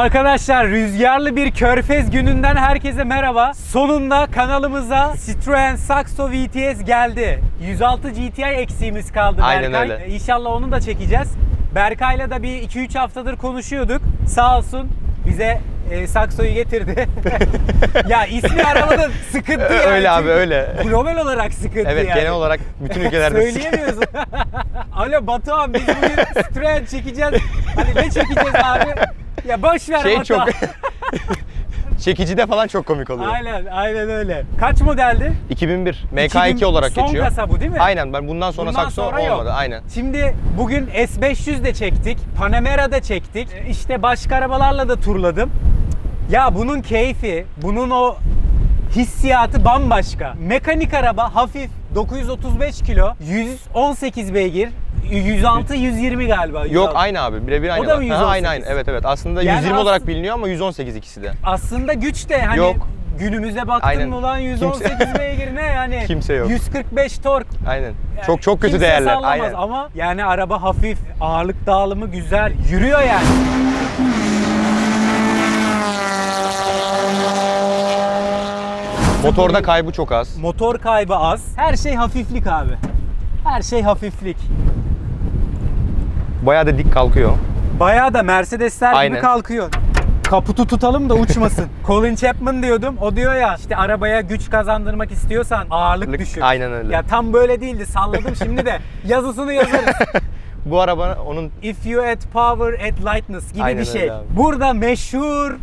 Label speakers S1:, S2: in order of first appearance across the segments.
S1: Arkadaşlar rüzgarlı bir körfez gününden herkese merhaba. Sonunda kanalımıza Citroen Saxo VTS geldi. 106 GTI eksiğimiz kaldı
S2: Aynen
S1: Berkay.
S2: öyle.
S1: İnşallah onu da çekeceğiz. Berkay'la da bir 2-3 haftadır konuşuyorduk. Sağ olsun bize e, Saxo'yu getirdi. ya ismi arabanın sıkıntı yani.
S2: Öyle abi, öyle.
S1: Global olarak sıkıntı
S2: Evet
S1: yani.
S2: genel olarak bütün ülkelerde
S1: Söyleyemiyorsun. Alo Batuhan biz bugün Citroen çekeceğiz. Hani ne çekeceğiz abi? Ya boş ver
S2: şey çok çekicide falan çok komik oluyor.
S1: aynen aynen öyle. Kaç modeldi?
S2: 2001 MK2
S1: 2000
S2: olarak
S1: son
S2: geçiyor.
S1: kasa bu değil mi?
S2: Aynen ben bundan sonra
S1: Bundan
S2: sakso
S1: sonra yok.
S2: olmadı. Aynen.
S1: Şimdi bugün S500 de çektik. Panamera da çektik. İşte başka arabalarla da turladım. Ya bunun keyfi, bunun o hissiyatı bambaşka. Mekanik araba hafif 935 kilo, 118 beygir, 106 120 galiba.
S2: Yok
S1: 106.
S2: aynı abi birebir aynı.
S1: da mı
S2: bak.
S1: 118?
S2: Ha, aynı aynı. Evet evet. Aslında
S1: Yani
S2: 120 olarak
S1: aslında-
S2: biliniyor ama 118 ikisi de.
S1: Aslında güç de hani
S2: Yok.
S1: günümüze baktın
S2: Aynen.
S1: mı lan 118 beygir ne yani?
S2: Kimse yok.
S1: 145 tork.
S2: Aynen.
S1: Yani
S2: çok çok kötü
S1: kimse
S2: değerler.
S1: sallamaz
S2: Aynen.
S1: ama yani araba hafif, ağırlık dağılımı güzel, yürüyor yani.
S2: Motorda kaybı çok az.
S1: Motor kaybı az. Her şey hafiflik abi. Her şey hafiflik.
S2: Bayağı da dik kalkıyor.
S1: Bayağı da Mercedesler gibi
S2: Aynen.
S1: kalkıyor. Kaputu tutalım da uçmasın. Colin Chapman diyordum. O diyor ya işte arabaya güç kazandırmak istiyorsan ağırlık
S2: Lık-
S1: düşür.
S2: aynen öyle.
S1: Ya tam böyle değildi. Salladım şimdi de yazısını yazarız.
S2: Bu araba onun
S1: If you add power, add lightness gibi
S2: Aynen
S1: bir şey. Burada meşhur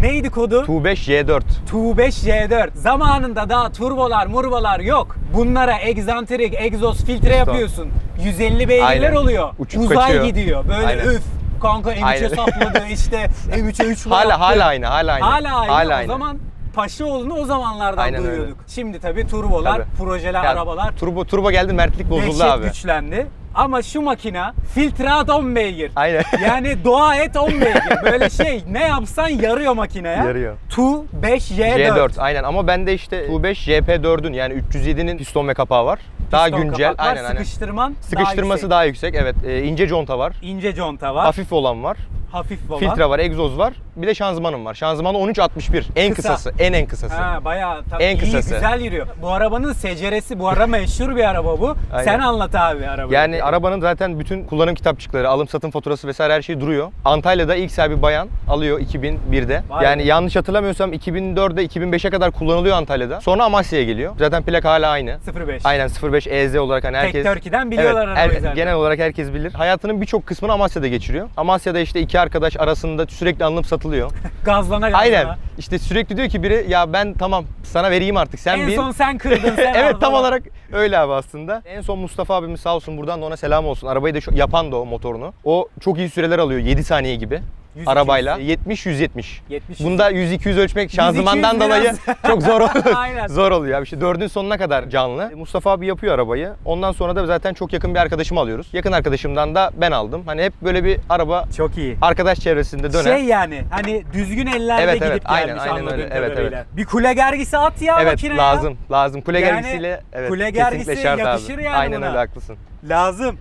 S1: neydi kodu?
S2: Tu5 J4.
S1: Tu5 J4. Zamanında daha turbolar, murbolar yok. Bunlara egzantrik, egzoz filtre yapıyorsun. 150 beygirler
S2: Aynen.
S1: oluyor.
S2: Uçup
S1: Uzay
S2: kaçıyor.
S1: gidiyor. Böyle
S2: Aynen.
S1: üf. Kanka M3'e
S2: Aynen.
S1: sapladı işte M3'e 3
S2: Hala hala aynı, hala aynı.
S1: Hala aynı.
S2: Hala
S1: o
S2: aynı.
S1: zaman Paşaoğlu'nu o zamanlardan
S2: Aynen öyle.
S1: duyuyorduk. Şimdi tabii turbolar,
S2: Tabii.
S1: projeler,
S2: Ya,
S1: arabalar
S2: Turbo turbo geldi mertlik bozuldu abi.
S1: güçlendi. Ama şu makina filtrat 10 beygir.
S2: Aynen.
S1: Yani dua et 10 beygir. Böyle şey ne yapsan yarıyor makineye.
S2: Yarıyor.
S1: Tu 5 J4.
S2: J4 aynen ama bende işte Tu5 JP4'ün yani 307'nin piston ve kapağı var. Daha
S1: Piston
S2: güncel.
S1: kapak var,
S2: Aynen aynen.
S1: Sıkıştırman
S2: Sıkıştırması
S1: daha
S2: daha yüksek. Evet. Ee, ince conta var.
S1: yüksek. ince conta var.
S2: Hafif olan var.
S1: hafif olan.
S2: Filtre var, egzoz var. Bir de şanzımanım var. Şanzımanı 1361. En
S1: Kısa.
S2: kısası, en en kısası.
S1: Ha bayağı tabii
S2: En
S1: iyi
S2: kısası.
S1: güzel yürüyor. Bu arabanın seceresi bu araba meşhur bir araba bu.
S2: Aynen.
S1: Sen anlat abi arabayı.
S2: Yani arabanın zaten bütün kullanım kitapçıkları, alım satım faturası vesaire her şey duruyor. Antalya'da ilk sahibi bayan alıyor 2001'de.
S1: Vay
S2: yani
S1: be.
S2: yanlış hatırlamıyorsam 2004'de 2005'e kadar kullanılıyor Antalya'da. Sonra Amasya'ya geliyor. Zaten plak hala aynı.
S1: 05.
S2: Aynen 05 EZ olarak hani herkes...
S1: Turkey'den biliyorlar
S2: evet,
S1: arabayı zaten.
S2: Genel olarak herkes bilir. Hayatının birçok kısmını Amasya'da geçiriyor. Amasya'da işte iki arkadaş arasında sürekli alınıp satılıyor.
S1: Gazlana gazlana.
S2: Aynen. İşte sürekli diyor ki biri ya ben tamam sana vereyim artık sen
S1: En
S2: bin.
S1: son sen kırdın sen
S2: evet
S1: al
S2: tam
S1: falan.
S2: olarak öyle abi aslında. En son Mustafa abimiz sağ olsun buradan da ona selam olsun. Arabayı da şu- yapan da o motorunu. O çok iyi süreler alıyor 7 saniye gibi.
S1: 100,
S2: arabayla
S1: 200.
S2: 70 170.
S1: 70,
S2: Bunda 100 200 ölçmek şanzımandan
S1: 200
S2: dolayı çok zor oluyor.
S1: Aynen.
S2: zor oluyor. abi. İşte dördün sonuna kadar canlı. Mustafa abi yapıyor arabayı. Ondan sonra da zaten çok yakın bir arkadaşımı alıyoruz. Yakın arkadaşımdan da ben aldım. Hani hep böyle bir araba
S1: Çok iyi.
S2: arkadaş çevresinde dönen.
S1: Şey yani hani düzgün ellerde
S2: Evet,
S1: gidip
S2: evet,
S1: gelmiş
S2: aynen, aynen
S1: anladığım
S2: öyle. Evet,
S1: kadarıyla. Bir kule gergisi at ya
S2: evet
S1: makineye.
S2: lazım. Lazım. Kule
S1: Yani
S2: gergisiyle evet
S1: kule
S2: kesinlikle
S1: gergisi
S2: şart
S1: yakışır
S2: abi.
S1: yani
S2: Aynen
S1: buna.
S2: öyle haklısın.
S1: Lazım.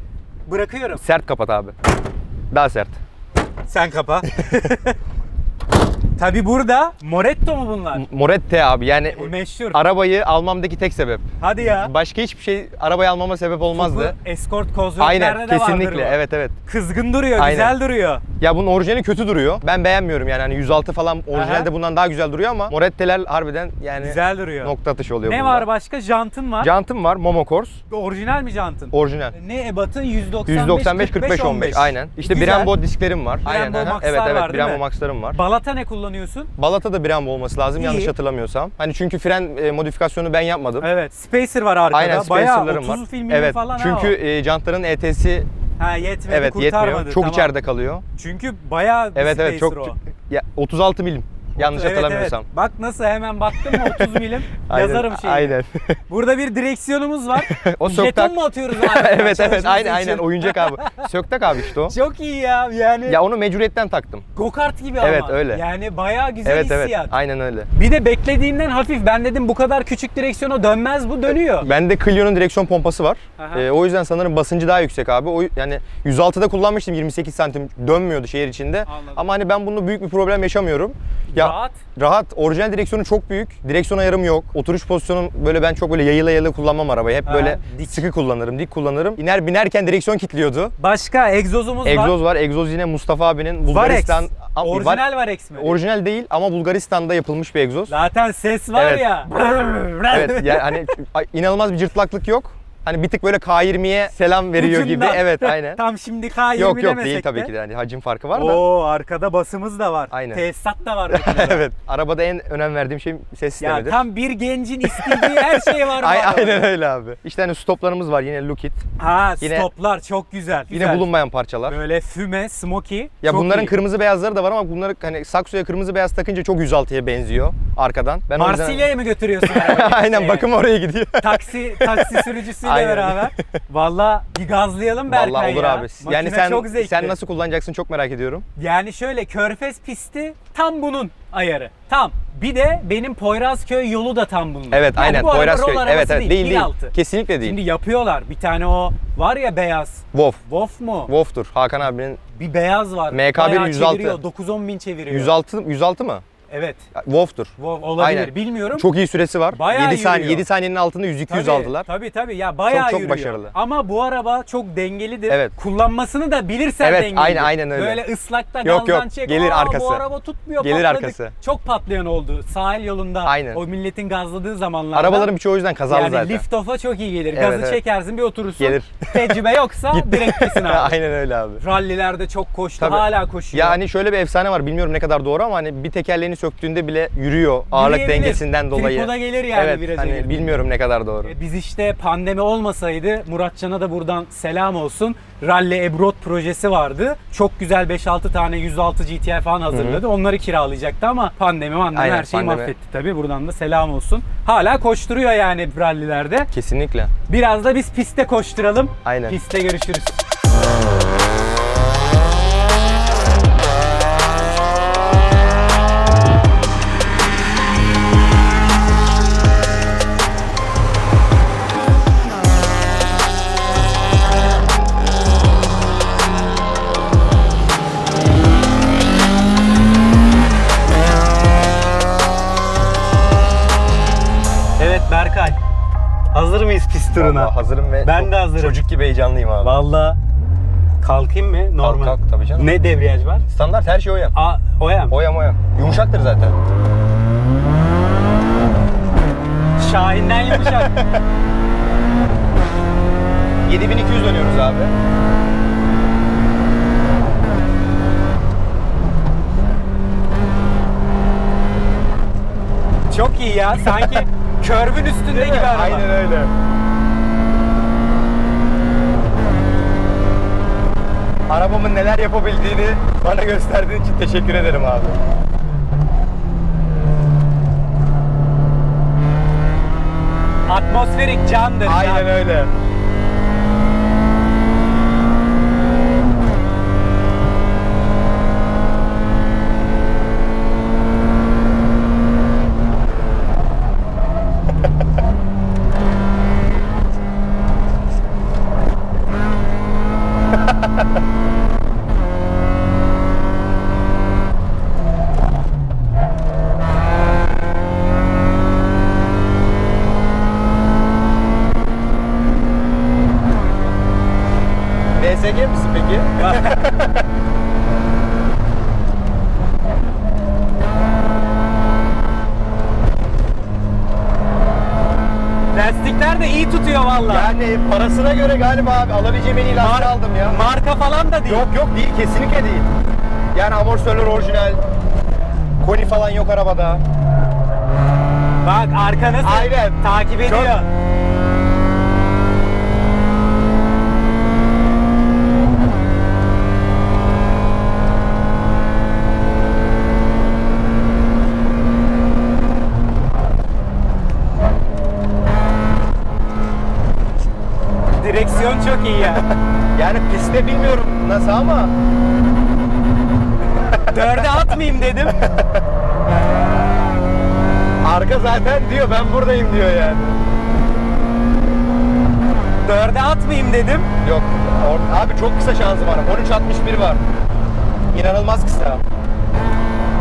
S1: Bırakıyorum.
S2: Sert kapat abi. Daha sert.
S1: Sen kapa. Tabi burada Moretto mu bunlar?
S2: Morette abi yani
S1: O meşhur.
S2: arabayı almamdaki tek sebep.
S1: Hadi ya.
S2: Başka hiçbir şey arabayı almama sebep olmazdı.
S1: Bu Escort Cosworth'lerde
S2: Aynen
S1: de vardır
S2: kesinlikle
S1: bu.
S2: evet evet.
S1: Kızgın duruyor,
S2: Aynen.
S1: güzel duruyor.
S2: Ya bunun orijinali kötü duruyor. Ben beğenmiyorum yani hani 106 falan orijinalde bundan daha güzel duruyor ama Morette'ler harbiden yani
S1: Güzel duruyor.
S2: nokta atışı oluyor
S1: ne
S2: bunda.
S1: var başka? Jantın var.
S2: Jantım var Momo Kors.
S1: Orijinal mi jantın?
S2: Orijinal.
S1: Ne ebatın 195
S2: 195 45 15 aynen. İşte
S1: Güzel.
S2: Brembo disklerim var. aynen.
S1: Brembo
S2: aha.
S1: Max'lar
S2: Evet evet
S1: değil
S2: Brembo
S1: mi?
S2: Max'larım var.
S1: Balata ne kullanıyorsun?
S2: Balata da Brembo olması lazım
S1: İyi.
S2: yanlış hatırlamıyorsam. Hani çünkü fren e, modifikasyonu ben yapmadım.
S1: Evet. Spacer var arkada.
S2: Aynen
S1: Bayağı
S2: spacerlarım
S1: 30
S2: var. Evet.
S1: falan
S2: çünkü e, jantların ET'si.
S1: Ha yetmedi
S2: evet
S1: kurtarmadı.
S2: yetmiyor. Çok
S1: tamam.
S2: içeride kalıyor.
S1: Çünkü bayağı
S2: Evet evet çok
S1: o.
S2: ya 36 milim. Yanlış
S1: Evet,
S2: hatırlamıyorsam.
S1: evet. Bak nasıl hemen baktım mı 30 milim
S2: Aynen,
S1: yazarım şeyi.
S2: Aynen.
S1: Burada bir direksiyonumuz var.
S2: O
S1: Jeton
S2: söktak.
S1: mu atıyoruz abi?
S2: evet evet aynen
S1: için?
S2: aynen oyuncak abi. Söktak abi işte o.
S1: Çok iyi ya yani.
S2: Ya onu mecburiyetten taktım.
S1: Go-kart gibi
S2: Evet,
S1: ama.
S2: öyle.
S1: Yani bayağı güzel
S2: Evet evet
S1: hissiyat.
S2: aynen öyle.
S1: Bir de beklediğimden hafif. Ben dedim bu kadar küçük direksiyona dönmez bu dönüyor.
S2: Bende Clio'nun direksiyon pompası var.
S1: Aha.
S2: Ee, o yüzden sanırım basıncı daha yüksek abi. O yani 106'da kullanmıştım 28 santim dönmüyordu şehir içinde.
S1: Anladım.
S2: Ama hani ben bununla büyük bir problem yaşamıyorum. Ya
S1: Rahat.
S2: rahat. Orijinal direksiyonu çok büyük. Direksiyon ayarım yok. Oturuş pozisyonum böyle ben çok böyle yayıla yayıla kullanmam arabayı. Hep böyle
S1: dik.
S2: sıkı kullanırım, dik kullanırım. İner binerken direksiyon kilitliyordu.
S1: Başka egzozumuz var.
S2: Egzoz var. Egzoz yine Mustafa abinin Bulgaristan. Ama-
S1: Orijinal Varex mi?
S2: Orijinal değil ama Bulgaristan'da yapılmış bir egzoz.
S1: Zaten ses var
S2: Evet.
S1: ya.
S2: Evet yani hani inanılmaz bir cırtlaklık yok. Hani bir tık böyle K20'ye selam veriyor gibi.
S1: Ucundan.
S2: Evet aynen.
S1: Tam şimdi K20
S2: yok yok değil
S1: de.
S2: tabii ki de. Yani hacim farkı var da.
S1: Oo arkada basımız da var.
S2: Aynen.
S1: Tesisat da var.
S2: evet. Arabada en önem verdiğim şey ses
S1: ya
S2: sistemidir.
S1: tam bir gencin istediği her şey var.
S2: Ay- aynen öyle abi. İşte hani stoplarımız var yine Look It.
S1: Ha
S2: Yine-
S1: stoplar çok güzel.
S2: Yine
S1: güzel.
S2: bulunmayan parçalar.
S1: Böyle füme, smoky.
S2: Ya
S1: çok
S2: bunların
S1: iyi.
S2: kırmızı beyazları da var ama bunları hani Saxo'ya kırmızı beyaz takınca çok 106'ya benziyor arkadan. Ben o yüzden-
S1: Marsilya'ya mı götürüyorsun?
S2: Aynen
S1: Şeye?
S2: bakım oraya gidiyor.
S1: Taksi taksi sürücüsüyle
S2: Aynen.
S1: beraber. Valla bir gazlayalım Berkay
S2: Vallahi olur
S1: ya.
S2: abi.
S1: Makine
S2: Yani sen
S1: çok zevkli.
S2: sen nasıl kullanacaksın çok merak ediyorum.
S1: Yani şöyle Körfez pisti tam bunun ayarı. Tam. Bir de benim Poyrazköy yolu da tam bunun.
S2: Evet
S1: yani
S2: aynen
S1: bu
S2: Poyrazköy. Evet evet değil değil.
S1: 1.6.
S2: Kesinlikle değil.
S1: Şimdi yapıyorlar. Bir tane o var ya beyaz.
S2: Wolf.
S1: Wolf mu?
S2: Wolf'tur. Hakan abinin
S1: Bir beyaz var.
S2: MK1
S1: Bayağı
S2: 106.
S1: çeviriyor. 9-10 bin çeviriyor.
S2: 106 106 mı?
S1: Evet.
S2: Wolf'tur.
S1: Wolf olabilir.
S2: Aynen.
S1: Bilmiyorum.
S2: Çok iyi süresi var.
S1: Bayağı
S2: 7 saniye
S1: yürüyor.
S2: 7 saniyenin altında 100 200
S1: Tabii,
S2: aldılar.
S1: Tabii tabii ya bayağı
S2: Çok, çok
S1: yürüyor.
S2: başarılı.
S1: Ama bu araba çok dengelidir.
S2: Evet.
S1: Kullanmasını da bilirsen
S2: Evet,
S1: dengelidir.
S2: aynen- aynen öyle.
S1: Böyle ıslakta
S2: Yok,
S1: gazdan
S2: yok,
S1: çek.
S2: gelir
S1: Aa,
S2: arkası.
S1: Bu araba tutmuyor
S2: Gelir
S1: patladık.
S2: arkası.
S1: Çok patlayan oldu. Sahil yolunda
S2: Aynen.
S1: o milletin gazladığı zamanlarda.
S2: Arabaların birçoğu o yüzden kazalı
S1: yani
S2: zaten.
S1: lift off'a çok iyi gelir.
S2: Evet,
S1: Gazı
S2: evet.
S1: çekersin bir oturursun.
S2: Gelir.
S1: Tecrübe yoksa direkt kesin abi.
S2: Aynen öyle abi.
S1: Rallilerde çok koştu. Hala koşuyor.
S2: Ya hani şöyle bir efsane var bilmiyorum ne kadar doğru ama hani bir tekerleğini söktüğünde bile yürüyor ağırlık
S1: Yürüyebilir.
S2: dengesinden dolayı.
S1: Tripoda gelir yani
S2: evet,
S1: viraja
S2: hani bilmiyorum ne kadar doğru.
S1: E, Biz işte pandemi olmasaydı Muratcan'a da buradan selam olsun. Rally Ebrod projesi vardı. Çok güzel 5-6 tane 106 GTI falan hazırladı. Onları kiralayacaktı ama pandemi pandemi
S2: Aynen,
S1: her şeyi
S2: pandemi.
S1: mahvetti tabii. Buradan da selam olsun. Hala koşturuyor yani rallilerde.
S2: Kesinlikle.
S1: Biraz da biz pistte koşturalım.
S2: Aynen.
S1: Pistte görüşürüz.
S2: Vallahi hazırım ve
S1: Ben
S2: çok-
S1: de hazırım.
S2: çocuk gibi heyecanlıyım abi.
S1: Valla kalkayım mı? Normal.
S2: kalk tabii canım.
S1: Ne debriyaj var?
S2: Standart her şey oyam.
S1: Aa, oyam.
S2: Oyam oyam. Yumuşaktır zaten.
S1: Şahinden yumuşak.
S2: 7200 dönüyoruz abi.
S1: Çok iyi ya. Sanki körbün üstünde gibi araba.
S2: Aynen öyle. Arabamın neler yapabildiğini bana gösterdiğin için teşekkür ederim abi.
S1: Atmosferik candır.
S2: Aynen öyle. DSG misin peki?
S1: Lastikler de iyi tutuyor valla.
S2: Yani parasına göre galiba abi alabileceğim en iyi lastiği aldım ya.
S1: Marka falan da değil.
S2: Yok yok değil kesinlikle değil. Yani amortisörler orijinal. Koni falan yok arabada.
S1: Bak arka nasıl
S2: Aynen.
S1: takip ediyor.
S2: Çok
S1: iyi ya.
S2: Pistte bilmiyorum nasıl ama
S1: Dörde atmayayım dedim.
S2: arka zaten diyor ben buradayım diyor yani.
S1: Dörde atmayayım dedim.
S2: Yok. or- abi çok kısa şanzımanım. 13.61 var. İnanılmaz kısa.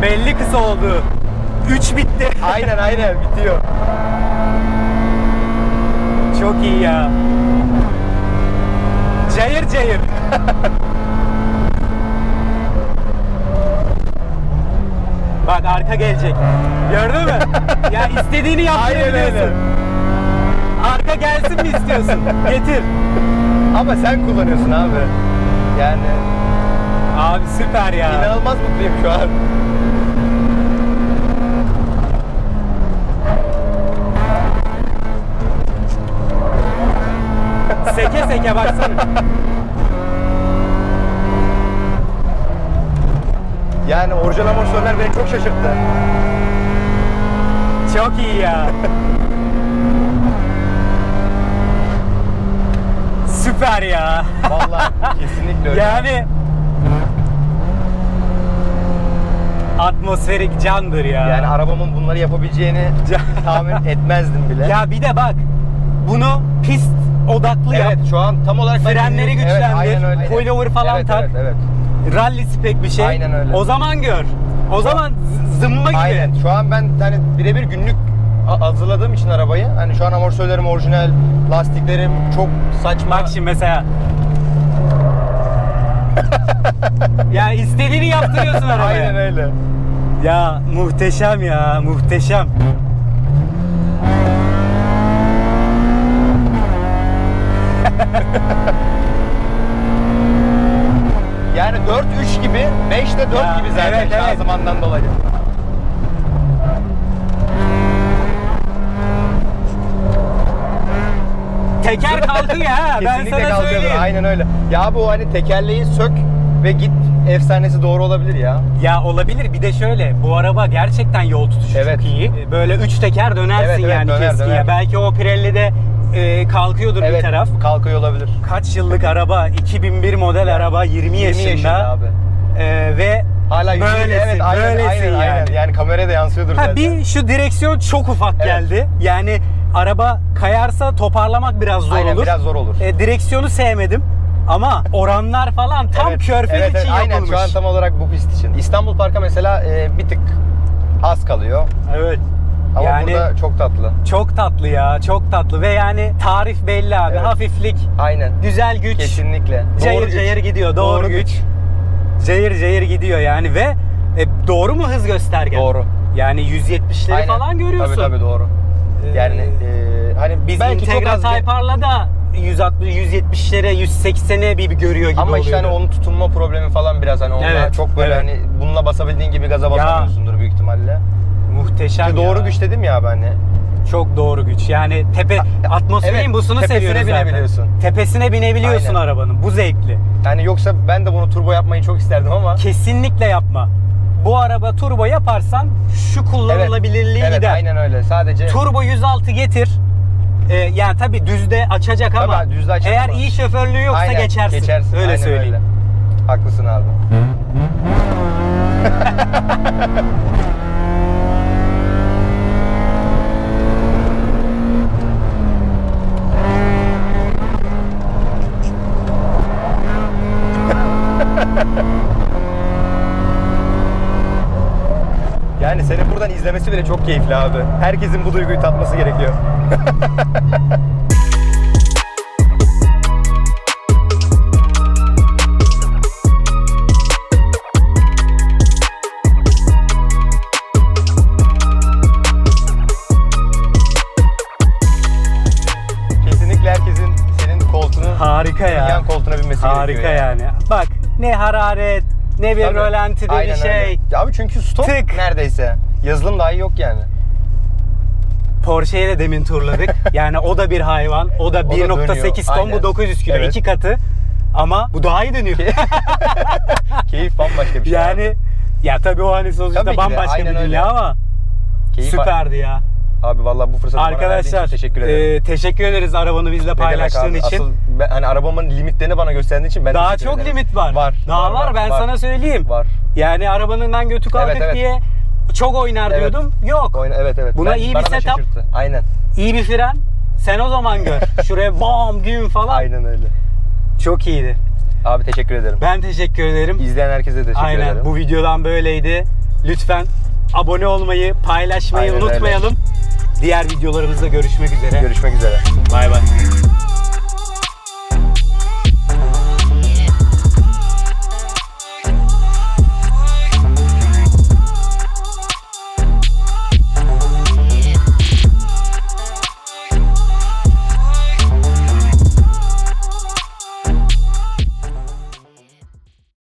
S1: Belli kısa oldu. 3 bitti.
S2: Aynen aynen bitiyor.
S1: Çok iyi ya. Cayır cayır. Bak arka gelecek. Gördün mü? ya istediğini yaptırabiliyorsun. Arka gelsin mi istiyorsun? Getir.
S2: Ama sen kullanıyorsun abi. Yani
S1: Abi süper ya.
S2: inanılmaz mutluyum şu an.
S1: Seke seke baksana.
S2: Yani orijinal amortisörler beni çok şaşırttı.
S1: Çok iyi ya. Süper ya.
S2: Vallahi kesinlikle öyle.
S1: Yani atmosferik candır ya.
S2: Yani arabamın bunları yapabileceğini tahmin etmezdim bile.
S1: ya bir de bak bunu pist odaklı yap.
S2: evet şu an tam olarak
S1: Frenleri güçlendir,
S2: Evet, aynen öyle.
S1: coilover falan
S2: evet,
S1: tak.
S2: Evet, evet.
S1: Rally spek bir şey.
S2: Aynen öyle.
S1: O zaman gör. O zaman z- zımba gibi.
S2: Aynen. Şu an ben hani birebir günlük hazırladığım için arabayı hani şu an amortisörlerim orijinal, lastiklerim çok saçma.
S1: Bak şimdi mesela. ya istediğini yaptırıyorsun arabaya.
S2: Aynen öyle.
S1: Ya muhteşem ya muhteşem.
S2: Yani 4-3 gibi, 5'te 4
S1: Ya,
S2: gibi zaten
S1: evet, evet.
S2: şanzımandan dolayı.
S1: Teker kalkıyor ha ben
S2: Kesinlikle
S1: sana
S2: kalkıyordur.
S1: söyleyeyim.
S2: Aynen öyle. Ya bu hani tekerleği sök ve git efsanesi doğru olabilir ya.
S1: Ya olabilir bir de şöyle bu araba gerçekten yol tutuşu
S2: Evet.
S1: çok iyi. Böyle üç teker dönersin
S2: Evet, evet,
S1: yani
S2: döner,
S1: keskiye.
S2: döner.
S1: Belki o Pirelli'de e, kalkıyordur bir taraf.
S2: kalkıyor olabilir.
S1: Kaç yıllık araba 2001 model araba 20,
S2: 20
S1: yaşında.
S2: yaşında abi.
S1: E, ve
S2: Hala
S1: böylesin,
S2: evet, aynen,
S1: böylesin
S2: aynen,
S1: yani.
S2: aynen. Yani kameraya da yansıyordur
S1: Ha,
S2: zaten.
S1: bir şu direksiyon çok ufak
S2: Evet.
S1: geldi. Yani araba kayarsa toparlamak biraz zor
S2: Aynen,
S1: olur.
S2: biraz zor olur.
S1: E, direksiyonu sevmedim ama oranlar falan tam
S2: Evet,
S1: körfez
S2: evet, evet,
S1: için
S2: aynen,
S1: yapılmış.
S2: şu an tam olarak bu pist için. İstanbul Park'a mesela e, bir tık az kalıyor.
S1: Evet.
S2: Ama
S1: yani
S2: burada çok tatlı.
S1: çok tatlı ya, çok tatlı ve yani tarif belli abi.
S2: Evet.
S1: Hafiflik,
S2: Aynen.
S1: güzel güç,
S2: Kesinlikle.
S1: cayır
S2: Doğru güç.
S1: cayır gidiyor. Doğru,
S2: Doğru
S1: güç.
S2: güç.
S1: Cayır cayır gidiyor yani ve e, doğru mu hız gösterge?
S2: Doğru.
S1: Yani 170'leri
S2: Aynen.
S1: falan görüyorsun.
S2: Tabii tabii doğru.
S1: Ee,
S2: Yani e, hani
S1: Biz
S2: belki çok
S1: Integra
S2: az
S1: Type-R'la da 160 170'lere 180'e bir bir görüyor gibi
S2: ama işte hani onun tutunma problemi falan biraz hani onunla
S1: Evet,
S2: çok böyle
S1: evet.
S2: hani bununla basabildiğin gibi gaza basamıyorsundur büyük ihtimalle.
S1: Muhteşem
S2: İşte doğru
S1: ya.
S2: güç dedim ya ben hani.
S1: Çok doğru güç. Yani tepe atmosferin
S2: evet,
S1: busunu
S2: tepesine
S1: seviyoruz zaten.
S2: binebiliyorsun.
S1: Tepesine binebiliyorsun
S2: Aynen.
S1: arabanın. Bu zevkli.
S2: Yani yoksa ben de bunu turbo yapmayı çok isterdim ama
S1: Kesinlikle yapma. Bu araba turbo yaparsan şu kullanılabilirliği
S2: evet,
S1: gider.
S2: aynen öyle. Sadece
S1: Turbo 106 getir. Ee, yani tabi düzde açacak ama
S2: Tabii, düzde açacak
S1: eğer
S2: ama.
S1: iyi şoförlüğü yoksa
S2: Aynen,
S1: geçersin.
S2: geçersin.
S1: Öyle
S2: Aynen
S1: söyleyeyim.
S2: öyle. Haklısın abi. Yani seni buradan izlemesi bile çok keyifli abi. Herkesin bu duyguyu tatması gerekiyor. Kesinlikle herkesin senin koltuğunun
S1: Harika ya.
S2: yan koltuğuna binmesi
S1: Harika
S2: gerekiyor.
S1: yani. Bak ne hararet, ne bir
S2: Tabii.
S1: rölantide bir şey.
S2: öyle. Abi çünkü stok
S1: Tık.
S2: neredeyse. Yazılım dahi yok yani.
S1: Porsche'yi de demin turladık. yani o da bir hayvan. O da
S2: O da
S1: 1.8 ton. Bu 900 kilo.
S2: Evet.
S1: iki katı. Ama bu daha iyi dönüyor.
S2: Keyif bambaşka bir şey. abi.
S1: yani ya tabii o hani
S2: Tabii ki de,
S1: bambaşka bir
S2: öyle.
S1: dünya ama
S2: Keyif
S1: süperdi ya.
S2: Abi vallahi bu fırsatı bana verdiğin
S1: Arkadaşlar
S2: için teşekkür ederim.
S1: e, teşekkür ederiz arabanı bizle paylaştığın
S2: abi?
S1: için.
S2: Asıl ben, hani arabamın limitlerini bana gösterdiğin için ben
S1: Daha çok
S2: ederim.
S1: limit var.
S2: Var.
S1: Daha var, ben sana söyleyeyim.
S2: Var.
S1: Yani arabanın ben götü kalkık
S2: Evet, evet.
S1: diye çok oynar
S2: Evet.
S1: diyordum. Yok.
S2: Oyna, evet evet.
S1: Buna iyi bir
S2: bana da
S1: setup.
S2: şaşırttı. Aynen.
S1: İyi bir fren. Sen o zaman gör. Şuraya bam gün falan.
S2: Aynen öyle.
S1: Çok iyiydi.
S2: Abi teşekkür ederim.
S1: Ben teşekkür ederim.
S2: İzleyen herkese teşekkür
S1: Aynen
S2: ederim.
S1: bu videodan böyleydi. Lütfen abone olmayı, paylaşmayı
S2: Aynen öyle.
S1: unutmayalım. Diğer videolarımızda görüşmek üzere.
S2: Görüşmek üzere.
S1: Bay bay.